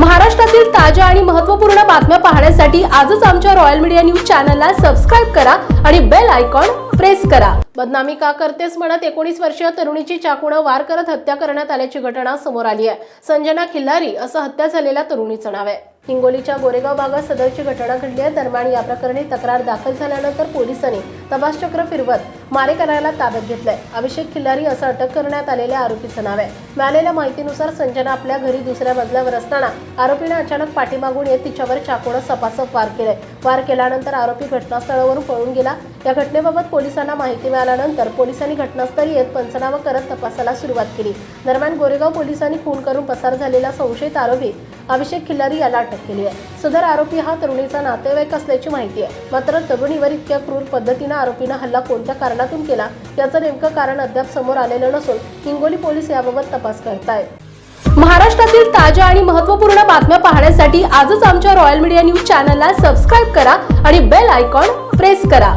महाराष्ट्रातील ताज्या आणि महत्त्वपूर्ण बातम्या पाहण्यासाठी आजच आमच्या रॉयल मीडिया न्यूज चॅनलला सबस्क्राईब करा आणि बेल आयकॉन प्रेस करा. बदनामी का करतेस म्हणत एकोणीस वर्षीय तरुणीची चाकूनं वार करत हत्या करण्यात आल्याची घटना समोर आली आहे. संजना खिल्लारी असं हत्या झालेल्या तरुणीचं नाव आहे. हिंगोलीच्या गोरेगाव भागात सदरची घटना घडली आहे. दरम्यान या प्रकरणी तक्रार दाखल झाल्यानंतर पोलिसांनी तपासचक्र फिरवत मारेकऱ्याला ताब्यात घेतलंय. अभिषेक खिल्लारी असं अटक करण्यात आलेल्या आरोपीचं नाव आहे. मिळालेल्या माहितीनुसार संजना आपल्या घरी दुसऱ्या मजल्यावर असताना आरोपीने अचानक पाठीमागून येत तिच्यावर चाकूनं सपासप वार केलाय. वार केल्यानंतर आरोपी घटनास्थळावरून पळून गेला. या घटनेबाबत पोलिसांना माहिती मिळाल्यानंतर पोलिसांनी घटनास्थळी येत पंचनामा करत तपासाला सुरुवात केली. दरम्यान गोरेगाव पोलिसांनी खून करून पसार झालेला संशयित आरोपी अभिषेक खिल्लारी याला अटक केली आहे. सदर आरोपी हा तरुणीचा नातेवाईक असल्याची माहिती आहे. मात्र तरुणीवर इतक्या क्रूर पद्धतीनं आरोपीनं हल्ला कोणत्या कारणातून केला याचं नेमकं कारण अद्याप समोर आलेलं नसून हिंगोली पोलीस याबाबत तपास करतायत. महाराष्ट्रातील ताज्या आणि महत्त्वपूर्ण बातम्या पाहण्यासाठी आजच आमच्या रॉयल मीडिया न्यूज चॅनलला सबस्क्राईब करा आणि बेल आयकॉन प्रेस करा.